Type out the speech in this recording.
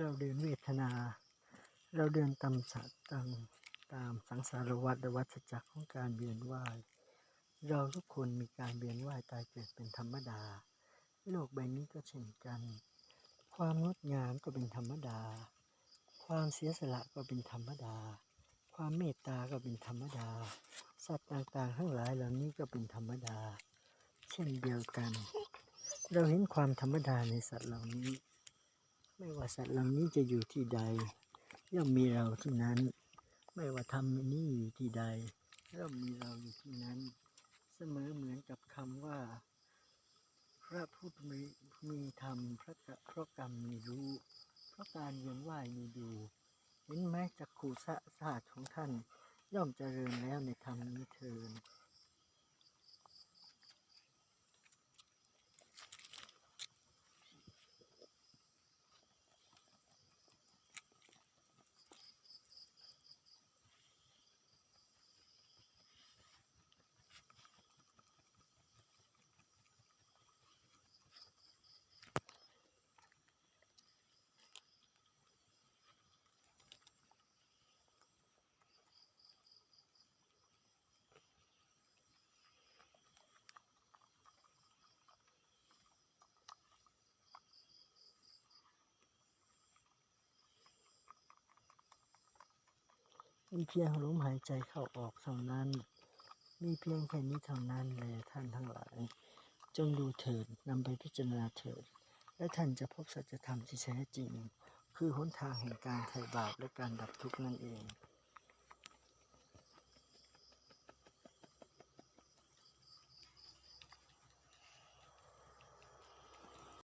เราเดินเวทนา เราเดินตามสัตตามตามสังสารวัฏวัฏจักรของการเวียนว่าย เราทุกคนมีการเวียนว่ายตายเกิดเป็นธรรมดา โลกใบนี้ก็เช่นกัน ความงดงามก็เป็นธรรมดา ความเสียสละก็เป็นธรรมดา ความเมตตาก็เป็นธรรมดา สัตว์ต่างๆ ทั้งหลายเหล่านี้ก็เป็นธรรมดา เช่นเดียวกัน เราเห็นความธรรมดาในสัตว์เหล่านี้ ไม่ว่าสัตว์เหล่านี้จะอยู่ที่ใด ย่อมมีเราที่นั้น ไม่ว่าธรรมนี้อยู่ที่ใด ย่อมมีเราอยู่ที่นั้น เสมอเหมือนกับคำว่า พระพุทธมีธรรมพระกพระกรรมมีรู้เพราะการเวียนว่ายมีดูเห็นไหมจักขูสะศาสของท่าน ย่อมเจริญแล้วในธรรมนี้เทิน มีเพียงลมหายใจเข้าออกเท่านั้น มีเพียงแค่นี้เท่านั้นแลยท่านทั้งหลาย จงดูเถิดนำไปพิจารณาเถิด และท่านจะพบสัจธรรมที่แท้จริง คือหนทางแห่งการไถ่บาปและการดับทุกข์นั่นเอง